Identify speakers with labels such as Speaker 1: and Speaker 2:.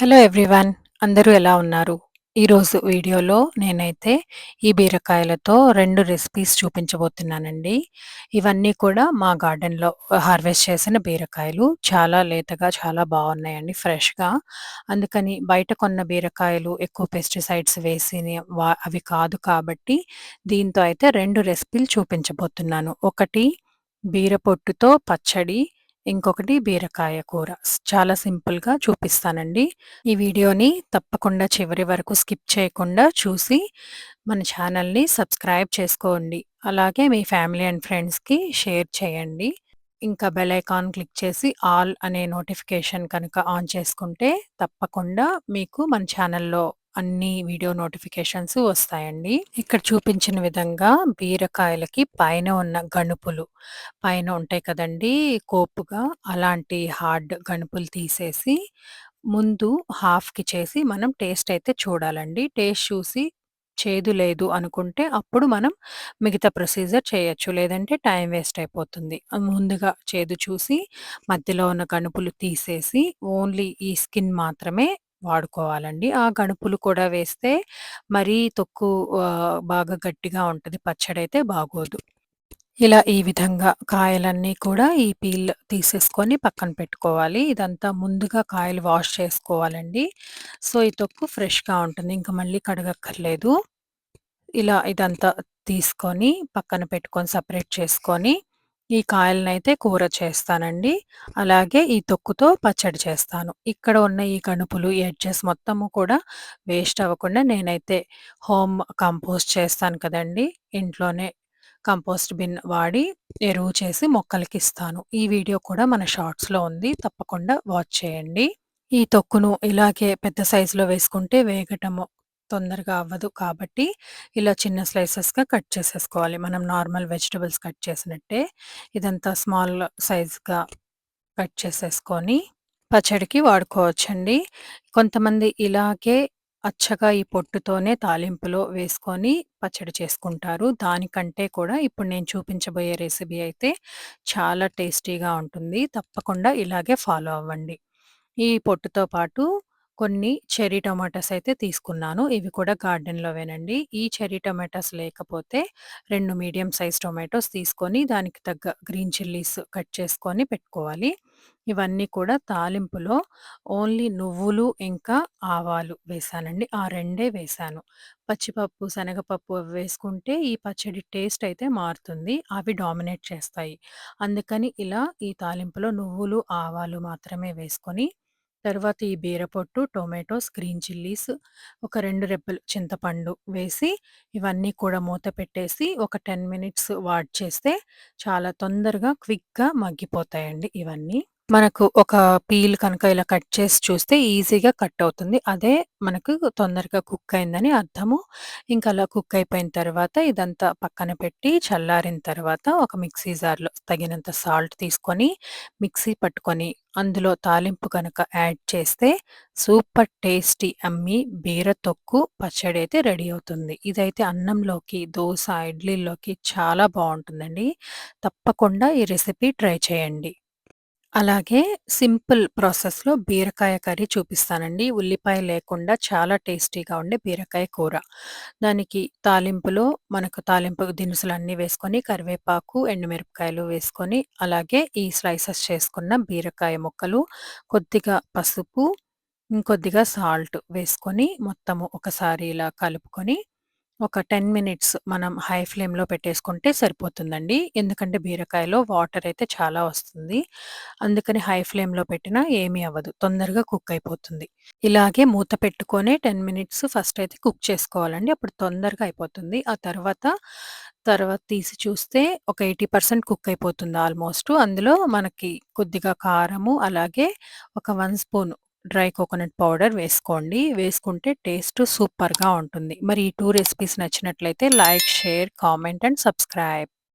Speaker 1: Hello everyone అందరూ ఎలా ఉన్నారు? ఈరోజు వీడియోలో నేనైతే ఈ బీరకాయలతో రెండు రెసిపీస్ చూపించబోతున్నానండి. ఇవన్నీ కూడా మా గార్డెన్‌లో హార్వెస్ట్ చేసిన బీరకాయలు. చాలా లేతగా చాలా బాగున్నాయండి ఫ్రెష్‌గా. అందుకని బయట కొన్న బీరకాయలు ఎక్కువ పెస్టిసైడ్స్ వేసి అవి కాదు కాబట్టి దీంతో అయితే రెండు రెసిపీలు చూపించబోతున్నాను. ఒకటి బీర పొట్టుతో పచ్చడి, ఇంకొకటి బీరకాయ కూర. చాలా సింపుల్‌గా చూపిస్తానండి. ఈ వీడియోని తప్పకుండా చివరి వరకు స్కిప్ చేయకుండా చూసి మన ఛానల్‌ని సబ్స్క్రైబ్ చేసుకోండి. అలాగే మీ ఫ్యామిలీ అండ్ ఫ్రెండ్స్‌కి షేర్ చేయండి. ఇంకా బెల్ ఐకాన్ క్లిక్ చేసి ఆల్ అనే నోటిఫికేషన్ కనుక ఆన్ చేసుకుంటే తప్పకుండా మీకు మన ఛానల్‌లో అన్ని వీడియో నోటిఫికేషన్స్ వస్తాయండి. ఇక్కడ చూపించిన విధంగా బీరకాయలకి పైన ఉన్న గణుపులు, పైన ఉంటాయి కదండీ కోపుగా అలాంటి హార్డ్ గణుపులు తీసేసి ముందు హాఫ్‌కి చేసి మనం టేస్ట్ అయితే చూడాలండి. టేస్ట్ చూసి చేదు లేదు అనుకుంటే అప్పుడు మనం మిగతా ప్రొసీజర్ చేయొచ్చు. లేదంటే టైం వేస్ట్ అయిపోతుంది. ముందుగా చేదు చూసి మధ్యలో ఉన్న కణుపులు తీసేసి ఓన్లీ ఈ స్కిన్ మాత్రమే వాడుకోవాలండి. ఆ గణుపులు కూడా వేస్తే మరీ తొక్కు ఆహ్, బాగా గట్టిగా ఉంటది. పచ్చడైతే బాగోదు. ఇలా ఈ విధంగా కాయలన్నీ కూడా ఈ పీల్ తీసేసుకొని పక్కన పెట్టుకోవాలి. ఇదంతా ముందుగా కాయలు వాష్ చేసుకోవాలండి. సో, ఈ తొక్కు ఫ్రెష్‌గా ఉంటుంది. ఇంక మళ్ళీ కడగక్కర్లేదు. ఇలా ఇదంతా తీసుకొని పక్కన పెట్టుకొని సెపరేట్ చేసుకొని ఈ కాయలనైతే కూర చేస్తానండి. అలాగే ఈ తొక్కుతో పచ్చడి చేస్తాను. ఇక్కడ ఉన్న ఈ కణుపులు ఎడ్జెస్ మొత్తము కూడా వేస్ట్ అవ్వకుండా నేనైతే హోమ్ కంపోస్ట్ చేస్తాను కదండీ! ఇంట్లోనే కంపోస్ట్ బిన్ వాడి ఎరువు చేసి మొక్కలకి ఇస్తాను ఈ వీడియో కూడా మన షార్ట్స్‌లో ఉంది. తప్పకుండా వాచ్ చేయండి. ఈ తొక్కును ఇలాగే పెద్ద సైజులో వేసుకుంటే వేగటము తొందరగా అవ్వదు కాబట్టి ఇలా చిన్న స్లైసెస్‌గా కట్ చేసేసుకోవాలి. మనం నార్మల్ వెజిటబుల్స్ కట్ చేసినట్టే ఇదంతా స్మాల్ సైజ్‌గా కట్ చేసేసుకొని పచ్చడికి వాడుకోవచ్చండి. కొంతమంది ఇలాగే అచ్చగా ఈ పొట్టుతోనే తాలింపులో వేసుకొని పచ్చడి చేసుకుంటారు. దానికంటే కూడా ఇప్పుడు నేను చూపించబోయే రెసిపీ అయితే చాలా టేస్టీగా ఉంటుంది. తప్పకుండా ఇలాగే ఫాలో అవ్వండి. ఈ పొట్టుతో పాటు కొన్ని చెర్రీ టొమాటోస్ అయితే తీసుకున్నాను. ఇవి కూడా గార్డెన్‌లోవేనండి. ఈ చెర్రీ టొమాటోస్ లేకపోతే రెండు మీడియం సైజ్ టొమాటోస్ తీసుకొని దానికి తగ్గ గ్రీన్ చిల్లీస్ కట్ చేసుకొని పెట్టుకోవాలి. ఇవన్నీ కూడా తాలింపులో ఓన్లీ నువ్వులు, ఇంకా ఆవాలు వేశానండి. ఆ రెండే వేశాను. పచ్చిపప్పు, శనగపప్పు అవి వేసుకుంటే ఈ పచ్చడి టేస్ట్ అయితే మారుతుంది. అవి డామినేట్ చేస్తాయి. అందుకని ఇలా ఈ తాలింపులో నువ్వులు, ఆవాలు మాత్రమే వేసుకొని తర్వాత ఈ బీరపొట్టు, టొమాటోస్, గ్రీన్ చిల్లీస్, ఒక రెండు రెబ్బలు చింతపండు వేసి ఇవన్నీ కూడా మూత పెట్టేసి ఒక 10 మినిట్స్ వాడ్ చేస్తే చాలా తొందరగా క్విక్‌గా మగ్గిపోతాయండి ఇవన్నీ. మనకు ఒక పీల్ కనుక ఇలా కట్ చేసి చూస్తే ఈజీగా కట్ అవుతుంది. అదే మనకు తొందరగా కుక్ అయిందని అర్థము. ఇంకా అలా కుక్ అయిపోయిన తర్వాత ఇదంతా పక్కన పెట్టి చల్లారిన తర్వాత ఒక మిక్సీ జార్‌లో తగినంత సాల్ట్ తీసుకొని మిక్సీ పట్టుకొని అందులో తాలింపు కనుక యాడ్ చేస్తే సూపర్ టేస్టీ అమ్మి బీర తొక్కు పచ్చడి అయితే రెడీ అవుతుంది. ఇదైతే అన్నంలోకి, దోశ ఇడ్లీల్లోకి చాలా బాగుంటుందండి తప్పకుండా ఈ రెసిపీ ట్రై చేయండి. అలాగే సింపుల్ ప్రాసెస్‌లో బీరకాయ కర్రీ చూపిస్తానండి. ఉల్లిపాయ లేకుండా చాలా టేస్టీగా ఉండే బీరకాయ కూర. దానికి తాలింపులో మనకు తాలింపు దినుసులన్నీ వేసుకొని కరివేపాకు, ఎండుమిరపకాయలు వేసుకొని అలాగే ఈ స్లైసెస్ చేసుకున్న బీరకాయ ముక్కలు, కొద్దిగా పసుపు, ఇంకొద్దిగా సాల్ట్ వేసుకొని మొత్తము ఒకసారి ఇలా కలుపుకొని ఒక 10 మినిట్స్ మనం హై ఫ్లేమ్‌లో పెట్టేసుకుంటే సరిపోతుందండి. ఎందుకంటే బీరకాయలో వాటర్ అయితే చాలా వస్తుంది. అందుకని హై ఫ్లేమ్‌లో పెట్టినా ఏమీ అవ్వదు. తొందరగా కుక్ అయిపోతుంది. ఇలాగే మూత పెట్టుకొని టెన్ మినిట్స్ ఫస్ట్ అయితే కుక్ చేసుకోవాలండి. అప్పుడు తొందరగా అయిపోతుంది. ఆ తర్వాత, తర్వాత తీసి చూస్తే ఒక 80% కుక్ అయిపోతుంది ఆల్మోస్ట్. అందులో మనకి కొద్దిగా కారము, అలాగే ఒక one spoon dry coconut powder వేసుకోండి. వేసుకుంటే టేస్ట్ సూపర్‌గా ఉంటుంది. మరి ఈ టూ రెసిపీస్ నచ్చినట్లయితే like, share, comment and subscribe.